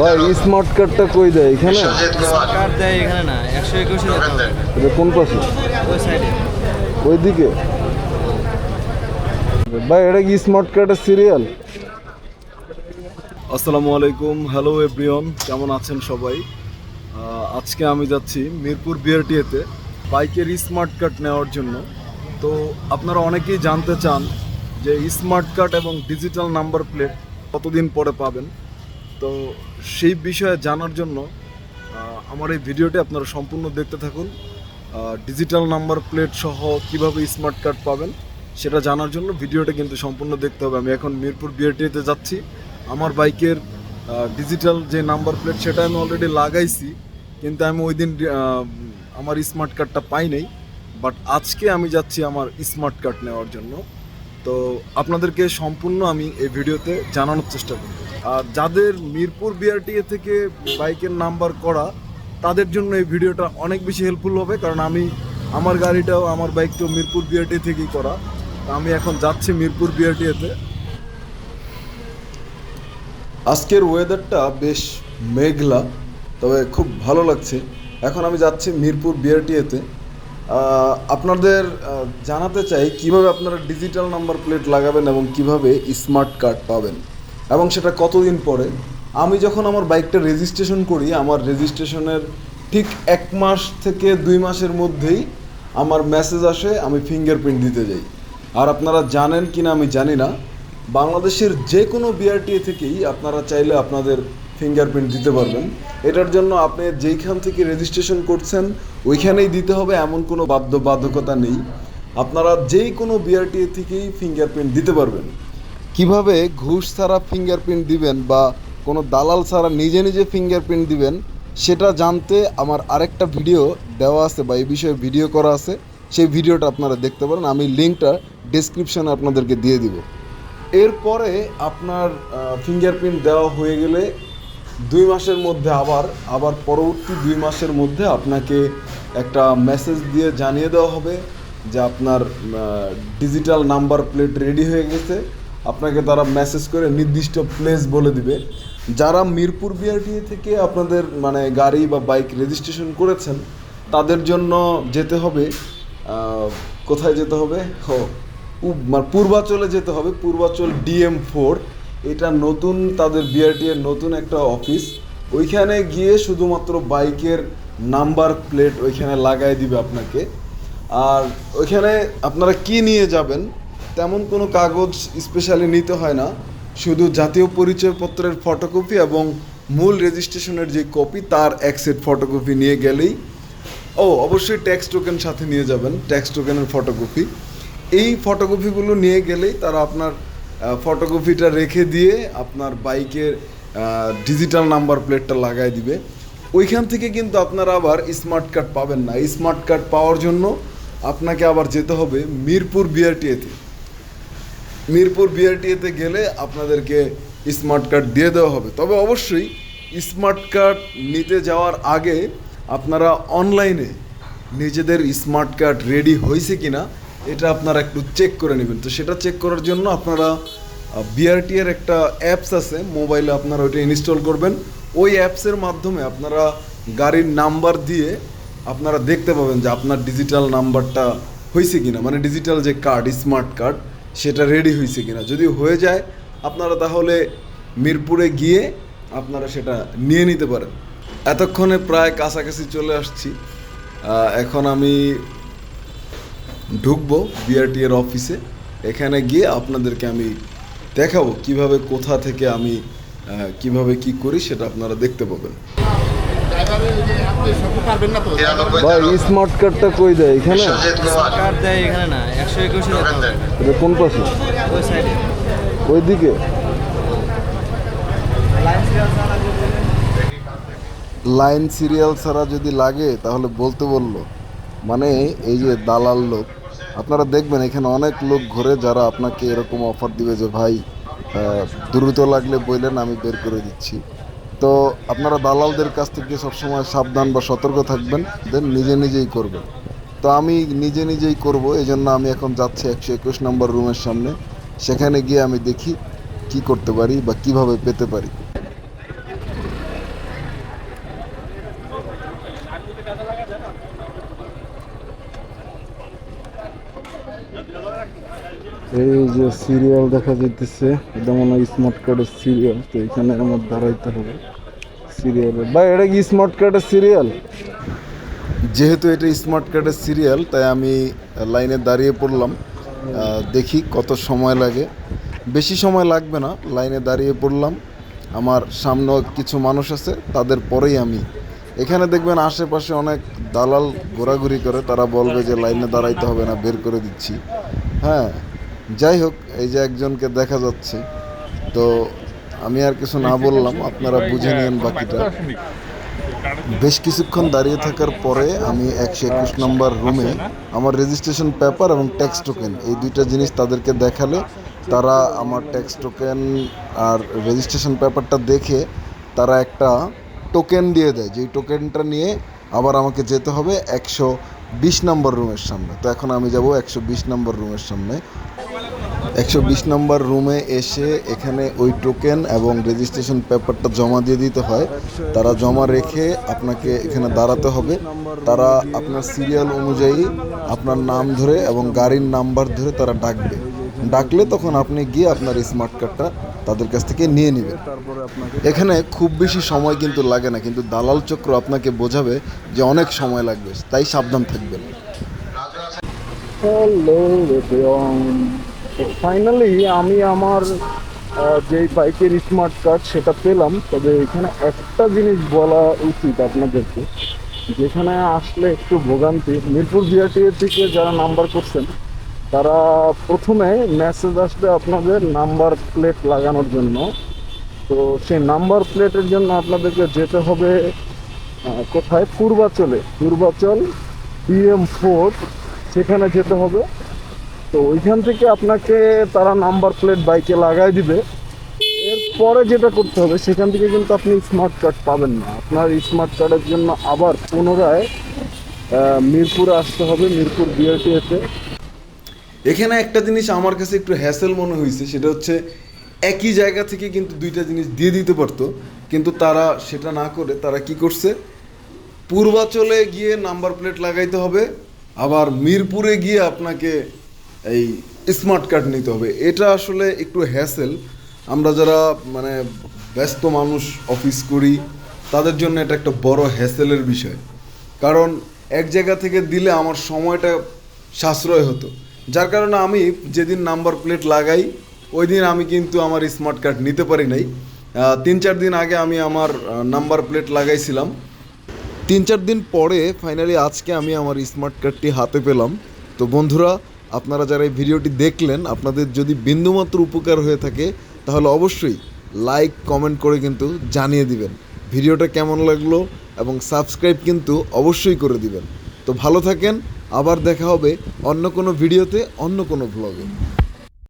ভাই স্মার্ট কার্ডটা কই দেয় এখানে? কার্ড দেয় এখানে না একশো একুশে এটা কোন পাশে? ওই সাইডে ওইদিকে? ভাই এটা কি স্মার্ট কার্ডের সিরিয়াল আসসালামু আলাইকুম হ্যালো এভরিওন কেমন আছেন সবাই? আজকে আমি যাচ্ছি মিরপুর বিআরটিএতে বাইকের স্মার্ট কার্ড নেওয়ার জন্য। তো আপনারা অনেকেই জানতে চান যে স্মার্ট কার্ড এবং ডিজিটাল নাম্বার প্লেট কতদিন পরে পাবেন। তো সেই বিষয়ে জানার জন্য আমার এই ভিডিওটি আপনারা সম্পূর্ণ দেখতে থাকুন। ডিজিটাল নাম্বার প্লেট সহ কীভাবে স্মার্ট কার্ড পাবেন, সেটা জানার জন্য ভিডিওটা কিন্তু সম্পূর্ণ দেখতে হবে। আমি এখন মিরপুর বিআরটিতে যাচ্ছি। আমার বাইকের ডিজিটাল যে নাম্বার প্লেট সেটা আমি অলরেডি লাগাইছি, কিন্তু আমি ওই দিন আমার স্মার্ট কার্ডটা পাই নাই। বাট আজকে আমি যাচ্ছি আমার স্মার্ট কার্ড নেওয়ার জন্য। তো আপনাদেরকে সম্পূর্ণ আমি এই ভিডিওতে জানানোর চেষ্টা করব। আর যাদের মিরপুর বিআরটিএ থেকে বাইকের নাম্বার করা, তাদের জন্য এই ভিডিওটা অনেক বেশি হেল্পফুল হবে, কারণ আমি আমার গাড়িটাও আমার বাইকটাও মিরপুর বিআরটি থেকেই করা। আমি এখন যাচ্ছি মিরপুর বিআরটিএতে আজকের ওয়েদারটা বেশ মেঘলা, তবে খুব ভালো লাগছে। এখন আমি যাচ্ছি মিরপুর বিআরটিএতে আপনাদের জানাতে চাই কীভাবে আপনারা ডিজিটাল নাম্বার প্লেট লাগাবেন এবং কীভাবে স্মার্ট কার্ড পাবেন। এবং সেটা কতদিন পরে? আমি যখন আমার বাইকটা রেজিস্ট্রেশন করি, আমার রেজিস্ট্রেশনের ঠিক এক মাস থেকে দুই মাসের মধ্যেই আমার মেসেজ আসে, আমি ফিঙ্গারপ্রিন্ট দিতে যাই। আর আপনারা জানেন কি না আমি জানি না, বাংলাদেশের যে কোনো বিআরটিএ থেকেই আপনারা চাইলে আপনাদের ফিঙ্গারপ্রিন্ট দিতে পারবেন। এটার জন্য আপনি যেইখান থেকে রেজিস্ট্রেশন করছেন, ওইখানেই দিতে হবে, এমন কোনো বাধ্য বাধ্যকতা নেই। আপনারা যেই কোনো বিআরটিএ থেকেই ফিঙ্গারপ্রিন্ট দিতে পারবেন। কীভাবে ঘুষ ছাড়া ফিঙ্গারপ্রিন্ট দিবেন বা কোনো দালাল ছাড়া নিজে নিজে ফিঙ্গারপ্রিন্ট দিবেন, সেটা জানতে আমার আরেকটা ভিডিও দেওয়া আছে বা এই বিষয়ে ভিডিও করা আছে। সেই ভিডিওটা আপনারা দেখতে পারেন, আমি লিঙ্কটা ডিসক্রিপশনে আপনাদেরকে দিয়ে দিব। এরপরে আপনার ফিঙ্গারপ্রিন্ট দেওয়া হয়ে গেলে দুই মাসের মধ্যে আবার আবার পরবর্তী দুই মাসের মধ্যে আপনাকে একটা মেসেজ দিয়ে জানিয়ে দেওয়া হবে যে আপনার ডিজিটাল নাম্বার প্লেট রেডি হয়ে গেছে। আপনাকে তারা মেসেজ করে নির্দিষ্ট প্লেস বলে দিবে। যারা মিরপুর বিআরটিএ থেকে আপনাদের মানে গাড়ি বা বাইক রেজিস্ট্রেশন করেছেন, তাদের জন্য যেতে হবে কোথায় যেতে হবে? মানে পূর্বাচলে যেতে হবে, পূর্বাচল ডিএম ফোর এটা নতুন, তাদের বিআরটিএর নতুন একটা অফিস ওইখানে গিয়ে শুধুমাত্র বাইকের নাম্বার প্লেট ওইখানে লাগাই দিবে আপনাকে। আর ওইখানে আপনারা কি নিয়ে যাবেন? তেমন কোনো কাগজ স্পেশালি নিতে হয় না। শুধু জাতীয় পরিচয়পত্রের ফটোকপি এবং মূল রেজিস্ট্রেশনের যে কপি তার এক ফটোকপি নিয়ে গেলেই ও, অবশ্যই ট্যাক্স টোকেন সাথে নিয়ে যাবেন ট্যাক্স টোকেনের ফটোকপি এই ফটোকপিগুলো নিয়ে গেলেই তারা আপনার ফটোকপিটা রেখে দিয়ে আপনার বাইকের ডিজিটাল নাম্বার প্লেটটা লাগাই দিবে। ওইখান থেকে কিন্তু আপনারা আবার স্মার্ট কার্ড পাবেন না। স্মার্ট কার্ড পাওয়ার জন্য আপনাকে আবার যেতে হবে মিরপুর বিআরটিএতে মিরপুর বিআরটিএতে গেলে আপনাদেরকে স্মার্ট কার্ড দিয়ে দেওয়া হবে। তবে অবশ্যই স্মার্ট কার্ড নিতে যাওয়ার আগে আপনারা অনলাইনে নিজেদের স্মার্ট কার্ড রেডি হয়েছে কি না এটা আপনারা একটু চেক করে নেবেন। তো সেটা চেক করার জন্য আপনারা বিআরটি এর একটা অ্যাপস আছে মোবাইলে আপনারা ওইটা ইনস্টল করবেন। ওই অ্যাপসের মাধ্যমে আপনারা গাড়ির নাম্বার দিয়ে আপনারা দেখতে পাবেন যে আপনার ডিজিটাল নাম্বারটা হয়েছে কি না মানে ডিজিটাল যে কার্ড স্মার্ট কার্ড সেটা রেডি হয়েছে কিনা। যদি হয়ে যায়, আপনারা তাহলে মিরপুরে গিয়ে আপনারা সেটা নিয়ে নিতে পারেন। এতক্ষণে প্রায় কাছাকাছি চলে আসছি। এখন আমি ঢুকবো বিআরটি এর অফিসে। এখানে গিয়ে আপনাদেরকে আমি দেখাবো কীভাবে কোথা থেকে আমি কীভাবে কি করি সেটা আপনারা দেখতে পাবেন। ভাই স্মার্ট কার্ডটা কই দেয়? এখানে? কার্ড দেয় এখানে না একশো একুশে এটা কোন পাশে? ওই সাইডে ওইদিকে? লাইন সিরিয়াল ছাড়া যদি লাগে তাহলে বলতে বলল। মানে এই যে দালাল লোক আপনারা দেখবেন এখানে অনেক লোক ঘুরে যারা আপনাকে এরকম অফার দিবে যে ভাই দ্রুত লাগলে বললেন আমি বের করে দিচ্ছি। তো আপনারা দালালদের কাছ থেকে সবসময় সাবধান বা সতর্ক থাকবেন, দেন নিজে নিজেই করবেন। তো আমি নিজে নিজেই করব এই জন্য আমি এখন যাচ্ছি একশো একুশ নম্বর রুমের সামনে। সেখানে গিয়ে আমি দেখি কি করতে পারি বা কীভাবে পেতে পারি। এই যে সিরিয়াল দেখা যাইতেছে, এটা মনে হয় স্মার্ট কার্ডের সিরিয়াল তো এখানে আমার দাঁড়াইতে হবে। সিরিয়ালে ভাই, এটা কি স্মার্ট কার্ডের সিরিয়াল যেহেতু এটা স্মার্ট কার্ডের সিরিয়াল তাই আমি লাইনে দাঁড়িয়ে পড়লাম। দেখি কত সময় লাগে। বেশি সময় লাগবে না, লাইনে দাঁড়িয়ে পড়লাম। আমার সামনেও কিছু মানুষ আছে, তাদের পরেই আমি। এখানে দেখবেন আশেপাশে অনেক দালাল ঘোরাঘুরি করে, তারা বলবে যে লাইনে দাঁড়াইতে হবে না, বের করে দিচ্ছি। হ্যাঁ যাই হোক, এই যে একজনকে দেখা যাচ্ছে, তো আমি আর কিছু না বললাম, আপনারা বুঝে নিন বাকিটা। বেশ কিছুক্ষণ দাঁড়িয়ে থাকার পরে আমি একশো একুশ নম্বর রুমে আমার রেজিস্ট্রেশন পেপার এবং ট্যাক্স টোকেন এই দুইটা জিনিস তাদেরকে দেখালে তারা আমার ট্যাক্স টোকেন আর রেজিস্ট্রেশন পেপারটা দেখে তারা একটা টোকেন দিয়ে দেয়, যেই টোকেনটা নিয়ে আবার আমাকে যেতে হবে একশো বিশ নম্বর রুমের সামনে। তো এখন আমি যাব একশো বিশ নম্বর রুমের সামনে। একশো বিশ নম্বর রুমে এসে এখানে ওই টোকেন এবং রেজিস্ট্রেশন পেপারটা জমা দিয়ে দিতে হয়। তারা জমা রেখে আপনাকে এখানে দাঁড়াতে হবে। তারা আপনার সিরিয়াল অনুযায়ী আপনার নাম ধরে এবং গাড়ির নাম্বার ধরে তারা ডাকবে। ডাকলে তখন আপনি গিয়ে আপনার স্মার্ট কার্ডটা তাদের কাছ থেকে নিয়ে নেবেন। এখানে খুব বেশি সময় কিন্তু লাগে না, কিন্তু দালাল চক্র আপনাকে বোঝাবে যে অনেক সময় লাগবে, তাই সাবধান থাকবেন। হ্যালো ফাইনালি আমি আমার যেই বাইকের স্মার্ট কার্ড সেটা পেলাম। তবে এখানে একটা জিনিস বলা উচিত আপনাদেরকে, যেখানে আসলে একটু ভোগান্তি। মিরপুর বিআরটিএ থেকে যারা নাম্বার করছেন, তারা প্রথমে মেসেজ আসবে আপনাদের নাম্বার প্লেট লাগানোর জন্য। তো সেই নাম্বার প্লেটের জন্য আপনাদেরকে যেতে হবে কোথায়? পূর্বাচলে। পূর্বাচল বিএম ফোর্ট সেখানে যেতে হবে। তো ওইখান থেকে আপনাকে তারা নাম্বার প্লেট বাইকে লাগাই দিবে। এরপরে যেটা করতে হবে, সেখান থেকে কিন্তু আপনি স্মার্ট কার্ড পাবেন না। আপনার স্মার্ট কার্ডের জন্য আবার পুনরায় মিরপুরে আসতে হবে, মিরপুর বিআরটিএতে এখানে একটা জিনিস আমার কাছে একটু হ্যাসেল মনে হয়েছে সেটা হচ্ছে একই জায়গা থেকে কিন্তু দুইটা জিনিস দিয়ে দিতে পারতো, কিন্তু তারা সেটা না করে, তারা কি করছে? পূর্বাচলে গিয়ে নাম্বার প্লেট লাগাইতে হবে, আবার মিরপুরে গিয়ে আপনাকে এই স্মার্ট কার্ড নিতে হবে। এটা আসলে একটু হ্যাসেল আমরা যারা মানে ব্যস্ত মানুষ অফিস করি, তাদের জন্য এটা একটা বড় হ্যাসেলের বিষয়। কারণ এক জায়গা থেকে দিলে আমার সময়টা সাশ্রয় হতো। যার কারণে আমি যেদিন নাম্বার প্লেট লাগাই ওই দিন আমি কিন্তু আমার স্মার্ট কার্ড নিতে পারি নাই। তিন চার দিন আগে আমি আমার নাম্বার প্লেট লাগাইছিলাম। তিন চার দিন পরে ফাইনালি আজকে আমি আমার স্মার্ট কার্ডটি হাতে পেলাম। তো বন্ধুরা আপনারা যারা এই ভিডিওটি দেখলেন, আপনাদের যদি বিন্দুমাত্র উপকার হয়ে থাকে, তাহলে অবশ্যই লাইক কমেন্ট করে কিন্তু জানিয়ে দিবেন। ভিডিওটা কেমন লাগল এবং সাবস্ক্রাইব কিন্তু অবশ্যই করে দিবেন। তো ভালো থাকেন, আবার দেখা হবে অন্য কোনো ভিডিওতে, অন্য কোনো ভ্লগে